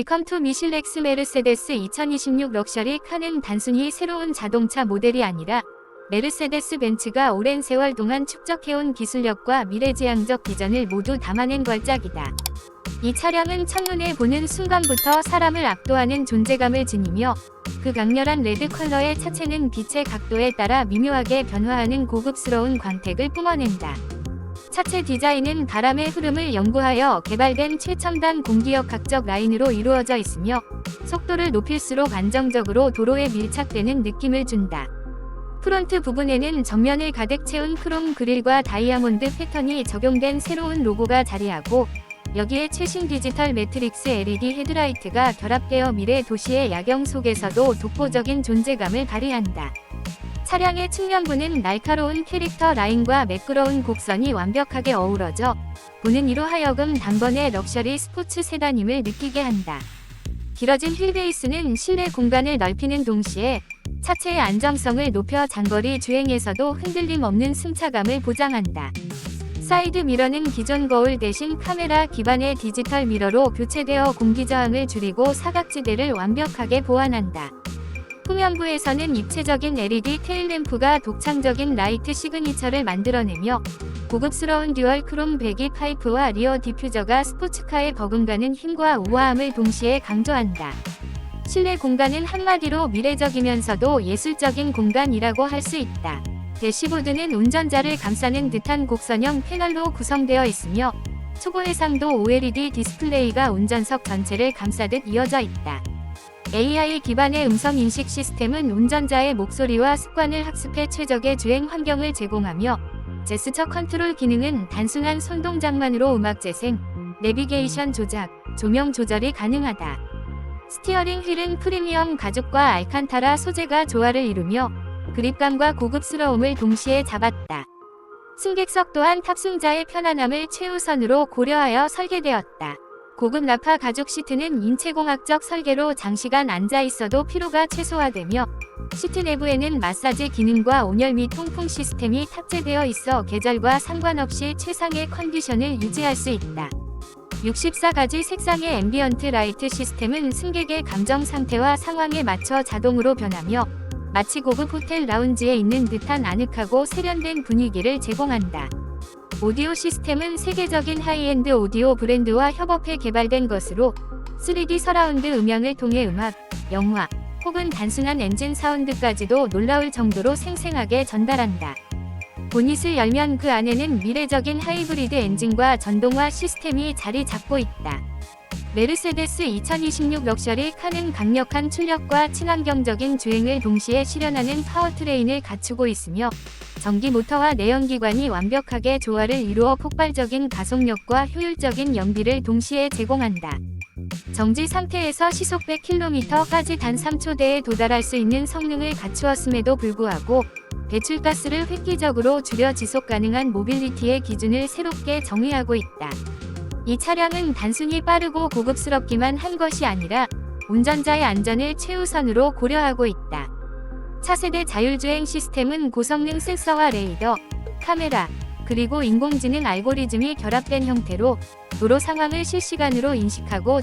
프론트 미실렉스 메르세데스 2026 럭셔리 카는 단순히 새로운 자동차 모델이 아니라 메르세데스 벤츠가 오랜 세월 동안 축적해온 기술력과 미래지향적 비전을 모두 담아낸 걸작이다. 이 차량은 첫눈에 보는 순간부터 사람을 압도하는 존재감을 지니며 그 강렬한 레드 컬러의 차체는 빛의 각도에 따라 미묘하게 변화하는 고급스러운 광택을 뿜어낸다. 차체 디자인은 바람의 흐름을 연구하여 개발된 최첨단 공기역학적 라인으로 이루어져 있으며 속도를 높일수록 안정적으로 도로에 밀착되는 느낌을 준다. 프론트 부분에는 정면을 가득 채운 크롬 그릴과 다이아몬드 패턴이 적용된 새로운 로고가 자리하고 여기에 최신 디지털 매트릭스 LED 헤드라이트가 결합되어 미래 도시의 야경 속에서도 독보적인 존재감을 발휘한다. 차량의 측면부는 날카로운 캐릭터 라인과 매끄러운 곡선이 완벽하게 어우러져 보는 이로 하여금 단번에 럭셔리 스포츠 세단임을 느끼게 한다. 길어진 휠베이스는 실내 공간을 넓히는 동시에 차체의 안정성을 높여 장거리 주행에서도 흔들림 없는 승차감을 보장한다. 사이드 미러는 기존 거울 대신 카메라 기반의 디지털 미러로 교체되어 공기 저항을 줄이고 사각지대를 완벽하게 보완한다. 후면부에서는 입체적인 LED 테일램프가 독창적인 라이트 시그니처를 만들어내며 고급스러운 듀얼 크롬 배기 파이프와 리어 디퓨저가 스포츠카에 버금가는 힘과 우아함을 동시에 강조한다. 실내 공간은 한마디로 미래적이면서도 예술적인 공간이라고 할 수 있다. 대시보드는 운전자를 감싸는 듯한 곡선형 패널로 구성되어 있으며 초고해상도 OLED 디스플레이가 운전석 전체를 감싸듯 이어져 있다. AI 기반의 음성 인식 시스템은 운전자의 목소리와 습관을 학습해 최적의 주행 환경을 제공하며 제스처 컨트롤 기능은 단순한 손 동작만으로 음악 재생, 내비게이션 조작, 조명 조절이 가능하다. 스티어링 휠은 프리미엄 가죽과 알칸타라 소재가 조화를 이루며 그립감과 고급스러움을 동시에 잡았다. 승객석 또한 탑승자의 편안함을 최우선으로 고려하여 설계되었다. 고급 나파 가죽 시트는 인체공학적 설계로 장시간 앉아 있어도 피로가 최소화되며 시트 내부에는 마사지 기능과 온열 및 통풍 시스템이 탑재되어 있어 계절과 상관없이 최상의 컨디션을 유지할 수 있다. 64가지 색상의 앰비언트 라이트 시스템은 승객의 감정 상태와 상황에 맞춰 자동으로 변하며 마치 고급 호텔 라운지에 있는 듯한 아늑하고 세련된 분위기를 제공한다. 오디오 시스템은 세계적인 하이엔드 오디오 브랜드와 협업해 개발된 것으로 3D 서라운드 음향을 통해 음악, 영화, 혹은 단순한 엔진 사운드까지도 놀라울 정도로 생생하게 전달한다. 보닛을 열면 그 안에는 미래적인 하이브리드 엔진과 전동화 시스템이 자리 잡고 있다. 메르세데스 2026 럭셔리 카는 강력한 출력과 친환경적인 주행을 동시에 실현하는 파워트레인을 갖추고 있으며 전기 모터와 내연기관이 완벽하게 조화를 이루어 폭발적인 가속력과 효율적인 연비를 동시에 제공한다. 정지 상태에서 시속 100km까지 단 3초대에 도달할 수 있는 성능을 갖추었음에도 불구하고 배출가스를 획기적으로 줄여 지속 가능한 모빌리티의 기준을 새롭게 정의하고 있다. 이 차량은 단순히 빠르고 고급스럽기만 한 것이 아니라 운전자의 안전을 최우선으로 고려하고 있다. 차세대 자율주행 시스템은 고성능 센서와 레이더, 카메라, 그리고 인공지능 알고리즘이 결합된 형태로 도로 상황을 실시간으로 인식하고